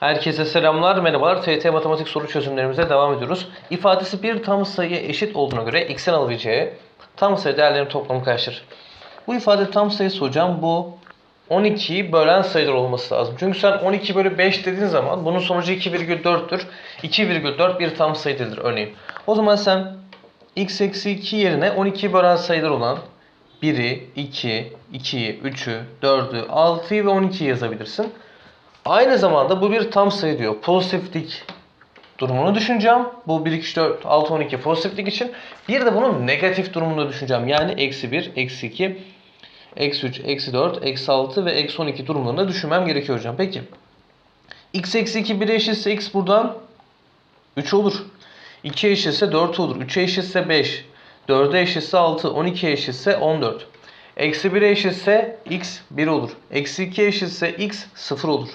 Herkese selamlar, merhabalar. TYT matematik soru çözümlerimize devam ediyoruz. İfadesi bir tam sayıya eşit olduğuna göre x'in alabileceği tam sayı değerlerinin toplamı kaçtır? Bu ifade tam sayısı hocam bu 12'yi bölen sayılar olması lazım. Çünkü sen 12 bölü 5 dediğin zaman bunun sonucu 2,4'tür. 2,4 bir tam sayı değildir örneğin. O zaman sen x eksi 2 yerine 12'yi bölen sayılar olan 1'i, 2, 2'yi, 3'ü, 4'ü, 6'yı ve 12'yi yazabilirsin. Aynı zamanda bu bir tam sayı diyor. Pozitiflik durumunu düşüneceğim. Bu 1, 2, 3, 4, 6, 12 pozitiflik için. Bir de bunun negatif durumunu düşüneceğim. Yani eksi 1, eksi 2, eksi 3, eksi 4, eksi 6 ve eksi 12 durumlarını düşünmem gerekiyor hocam. Peki. x eksi 2 1'e eşitse x buradan 3 olur. 2'ye eşitse 4 olur. 3'e eşitse 5. 4'e eşitse 6. 12'ye eşitse 14. Eksi 1'e eşitse x 1 olur. Eksi 2'ye eşitse x 0 olur.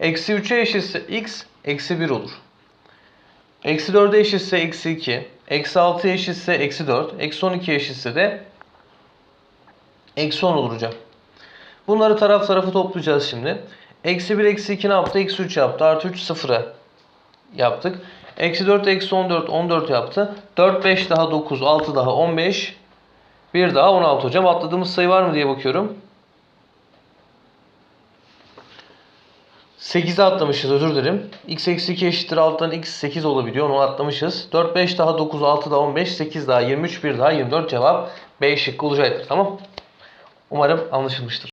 Eksi 3'e eşitse x eksi 1 olur. Eksi 4'e eşitse eksi 2. Eksi 6'ya eşitse eksi 4. Eksi 12'ye eşitse de eksi 10 olur hocam. Bunları taraf tarafa toplayacağız şimdi. Eksi 1 eksi 2 ne yaptı? Eksi 3 yaptı. Artı 3 sıfıra yaptık. Eksi 4 eksi 14 14 yaptı. 4 5 daha 9 6 daha 15 bir daha 16 hocam. Atladığımız sayı var mı diye bakıyorum. 8'i atlamışız özür dilerim. x eksi 2 eşittir alttan x 8 olabiliyor. Onu atlamışız. 4 5 daha 9 6 daha 15 8 daha 23 bir daha 24 cevap B şıkkı olacaktır. Tamam. Umarım anlaşılmıştır.